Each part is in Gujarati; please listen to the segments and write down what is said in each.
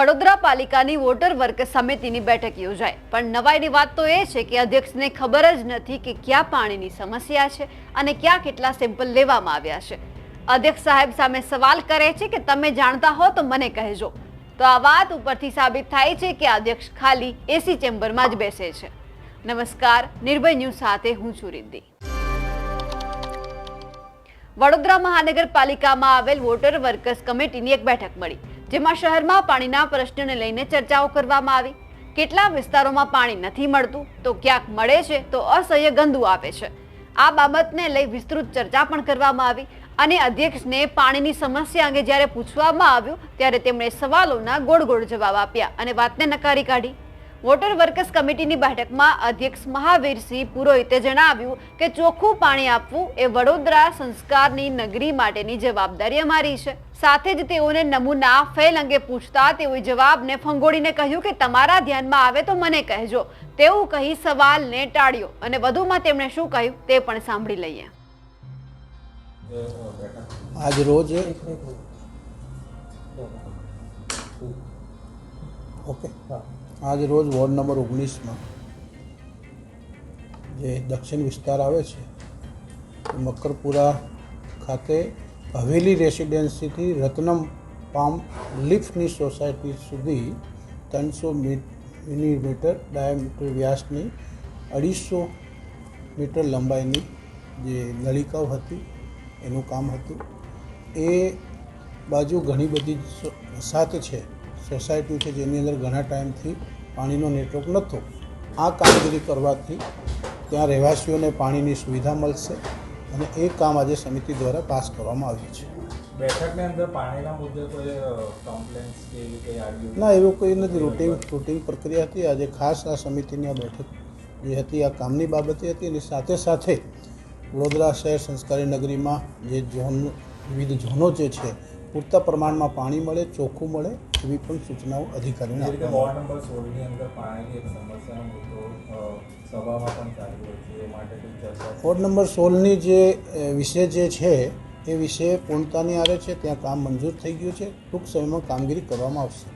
વડોદરા પાલિકાની વોટર વર્ક સમિતિની બેઠક યોજાઈ. પણ નવાઈની વાત તો એ છે કે અધ્યક્ષને ખબર જ નથી કે ક્યાં પાણીની સમસ્યા છે અને ક્યાં કેટલા સેમ્પલ લેવામાં આવ્યા છે. અધ્યક્ષ સાહેબ સામે સવાલ કરે છે કે તમે જાણતા હો તો મને કહેજો. તો આ વાત ઉપરથી સાબિત થાય છે કે અધ્યક્ષ ખાલી એસી ચેમ્બરમાં જ બેસે છે. નમસ્કાર, નિર્ભય ન્યૂઝ સાથે હું છું રિદ્ધિ. વડોદરા મહાનગરપાલિકામાં આવેલ વોટર વર્કર્સ કમિટીની એક બેઠક મળી, જેમાં શહેરમાં પાણીના પ્રશ્નને લઈને ચર્ચાઓ કરવામાં આવી. કેટલા વિસ્તારોમાં પાણી નથી મળતું, તો ક્યાંક મળે છે, તો અસહ્ય ગંદુ આવે છે. આ બાબતને લઈ વિસ્તૃત ચર્ચા પણ કરવામાં આવી અને અધ્યક્ષને પાણીની સમસ્યા અંગે જ્યારે પૂછવામાં આવ્યું, ત્યારે તેમણે સવાલોના ગોળ ગોળ જવાબ આપ્યા અને વાતને નકારી કાઢી. વોટર વર્કર્સ કમિટીની બેઠકમાં અધ્યક્ષ મહાવીરસિંહ પુરોહિતે જણાવ્યું કે ચોખ્ખું પાણી આપવું એ વડોદરા સંસ્કારની નગરી માટેની જવાબદારી અમારી છે. સાથે જ તેઓને નમૂના ફેલ અંગે પૂછતા તેઓએ જવાબને ફંગોળીને કહ્યું કે તમારા ધ્યાનમાં આવે તો મને કહેજો. તેવું કહી સવાલને ટાળ્યો અને વધુમાં તેમણે શું કહ્યું તે પણ સાંભળી લઈએ. આજ રોજ ઓકે આજ રોજ વોર્ડ નંબર ઓગણીસમાં જે દક્ષિણ વિસ્તાર આવે છે મકરપુરા ખાતે હવેલી રેસિડેન્સીથી રત્નમ પામ લિફ્ટની સોસાયટી સુધી ત્રણસો મિલીમીટર ડાયામીટર વ્યાસની અઢીસો મીટર લંબાઈની જે નળિકાઓ હતી, એનું કામ હતું. એ બાજુ ઘણી બધી વસાત છે. સોસાયટી છે જેની અંદર ઘણા ટાઈમથી પાણીનો નેટવર્ક નહોતો. આ કામગીરી કરવાથી ત્યાં રહેવાસીઓને પાણીની સુવિધા મળશે અને એ કામ આજે સમિતિ દ્વારા પાસ કરવામાં આવ્યું છે. બેઠકની અંદર પાણીના મુદ્દે કોઈ કમ્પ્લેન્ટ્સ કે એવી કંઈ આવી ના એવું કોઈ નથી. રૂટીન રૂટીન પ્રક્રિયા હતી. આજે ખાસ આ સમિતિની આ બેઠક જે હતી આ કામની બાબતે હતી અને સાથે સાથે વડોદરા શહેર સંસ્કારી નગરીમાં જે ઝોન વિવિધ ઝોનો જે છે પૂરતા પ્રમાણમાં પાણી મળે ચોખ્ખું મળે એવી પણ સૂચનાઓ અધિકારીઓને જે વોર્ડ નંબર સોળની જે વિષય જે છે એ વિશે પૂર્ણતાની આરે છે ત્યાં કામ મંજૂર થઈ ગયું છે ટૂંક સમયમાં કામગીરી કરવામાં આવશે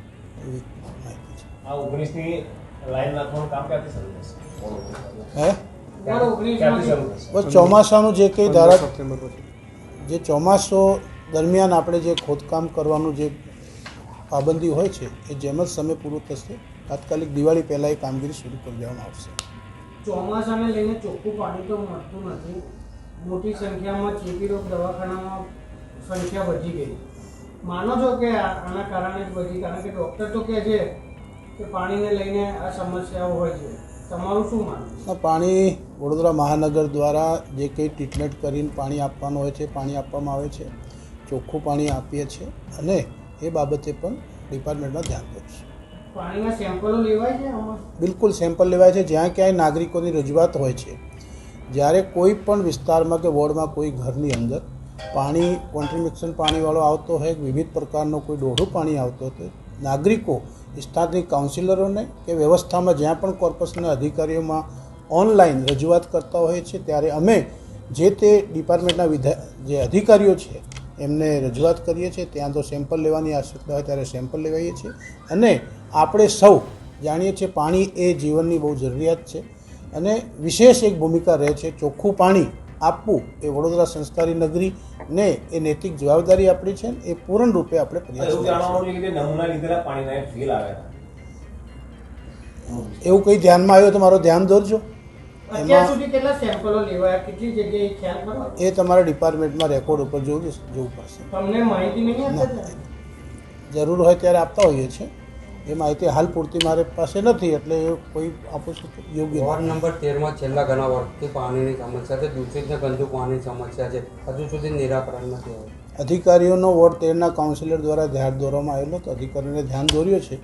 એવી માહિતી છે. આ ઓગણીસની લાઈન નાખવાનું કામ ક્યાંથી શરૂ થશે? હે? બસ ચોમાસાનું જે કંઈ ધારા જે ચોમાસો દરમિયાન આપણે જે ખોદકામ કરવાનું જે પાબંદી હોય છે એ જેમ જ સમય પૂરો થશે તાત્કાલિક દિવાળી પહેલાં એ કામગીરી શરૂ કરી દેવામાં આવશે. ચોમાસાને લઈને ચોખ્ખું પાણી તો મળતું નથી. મોટી સંખ્યામાં ચેપી રોગ દવાખાનામાં સંખ્યા વધી ગઈ. માનો છો કે આના કારણે જ વધી કારણ કે ડૉક્ટર તો કહે છે કે પાણીને લઈને આ સમસ્યાઓ હોય છે. તમારું શું માનવું? પાણી વડોદરા મહાનગર દ્વારા જે કંઈ ટ્રીટમેન્ટ કરીને પાણી આપવાનું હોય છે પાણી આપવામાં આવે છે ચોખ્ખું પાણી આપીએ છીએ અને એ બાબતે પણ ડિપાર્ટમેન્ટમાં ધ્યાન દઈશું બિલકુલ સેમ્પલ લેવાય છે. જ્યાં ક્યાંય નાગરિકોની રજૂઆત હોય છે જ્યારે કોઈ પણ વિસ્તારમાં કે વોર્ડમાં કોઈ ઘરની અંદર પાણી કોન્ટ્રીબ્યુશન પાણીવાળો આવતો હોય વિવિધ પ્રકારનો કોઈ ડોઢું પાણી આવતો હોય નાગરિકો સ્થાનિક કાઉન્સિલરોને કે વ્યવસ્થામાં જ્યાં પણ કોર્પસના અધિકારીઓમાં ઓનલાઈન રજૂઆત કરતા હોય છે ત્યારે અમે જે તે ડિપાર્ટમેન્ટના વિધા જે અધિકારીઓ છે એમને રજૂઆત કરીએ છીએ ત્યાં તો સેમ્પલ લેવાની આવશ્યકતા હોય ત્યારે સેમ્પલ લેવાઈએ છીએ. અને આપણે સૌ જાણીએ છીએ પાણી એ જીવનની બહુ જરૂરિયાત છે. અને વિશેષ એક ભૂમિકા રહે છે ચોખ્ખું પાણી આપવું એ વડોદરા સંસ્કારી નગરી ને એ નૈતિક જવાબદારી આપણી છે એ પૂર્ણ રૂપે આપણે પ્રયાસ એવું કંઈ ધ્યાનમાં આવ્યો તો મારો ધ્યાન દોરજો. એ તમારા ડિપાર્ટમેન્ટમાં રેકોર્ડ ઉપર જોવું જોવું પડશે. તમને માહિતી નહીં જરૂર હોય ત્યારે આપતા હોઈએ છીએ. એ માહિતી હાલ પૂરતી મારી પાસે નથી એટલે એ કોઈ આપું છું યોગ્ય વોર્ડ નંબર તેરમાં છેલ્લા ઘણા વર્ષથી પાણીની સમસ્યા છે દૂષિત ને ગંદુ પાણીની સમસ્યા છે. હજુ સુધી નિરાકરણ નથી આવ્યું. અધિકારીઓનો વોર્ડ તેરના કાઉન્સિલર દ્વારા ધ્યાન દોરવામાં આવેલો તો અધિકારીઓને ધ્યાન દોર્યો છે.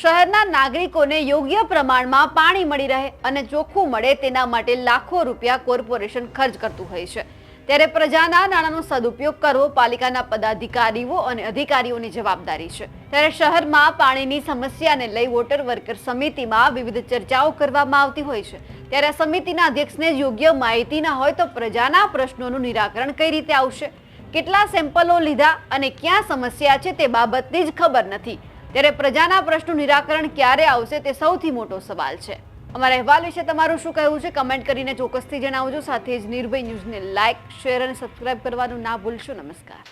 શહેરના નાગરિકોને યોગ્ય પ્રમાણમાં પાણી મળી રહે અને ચોખ્ખું મળે તેના માટે લાખો રૂપિયા કોર્પોરેશન ખર્ચ કરતું હોય છે. ત્યારે પ્રજાના નાણાંનો સદુપયોગ કરવો પાલિકાના પદાધિકારીઓ અને અધિકારીઓની જવાબદારી છે. ત્યારે શહેરમાં પાણીની સમસ્યાને લઈ વોટર વર્કર સમિતિમાં વિવિધ ચર્ચાઓ કરવામાં આવતી હોય છે. ત્યારે સમિતિના અધ્યક્ષને યોગ્ય માહિતી ના હોય તો પ્રજાના પ્રશ્નોનું નિરાકરણ કઈ રીતે આવશે? કેટલા સેમ્પલો લીધા અને ક્યાં સમસ્યા છે તે બાબતની જ ખબર નથી. ત્યારે પ્રજાના પ્રશ્નનું નિરાકરણ ક્યારે આવશે તે સૌથી મોટો સવાલ છે. અમારા અહેવાલ વિશે તમારું શું કહેવું છે? કમેન્ટ કરીને ચોક્કસથી જણાવજો. સાથે જ નિર્ભય ન્યૂઝને લાઇક શેર અને સબસ્ક્રાઇબ કરવાનું ના ભૂલશો. નમસ્કાર.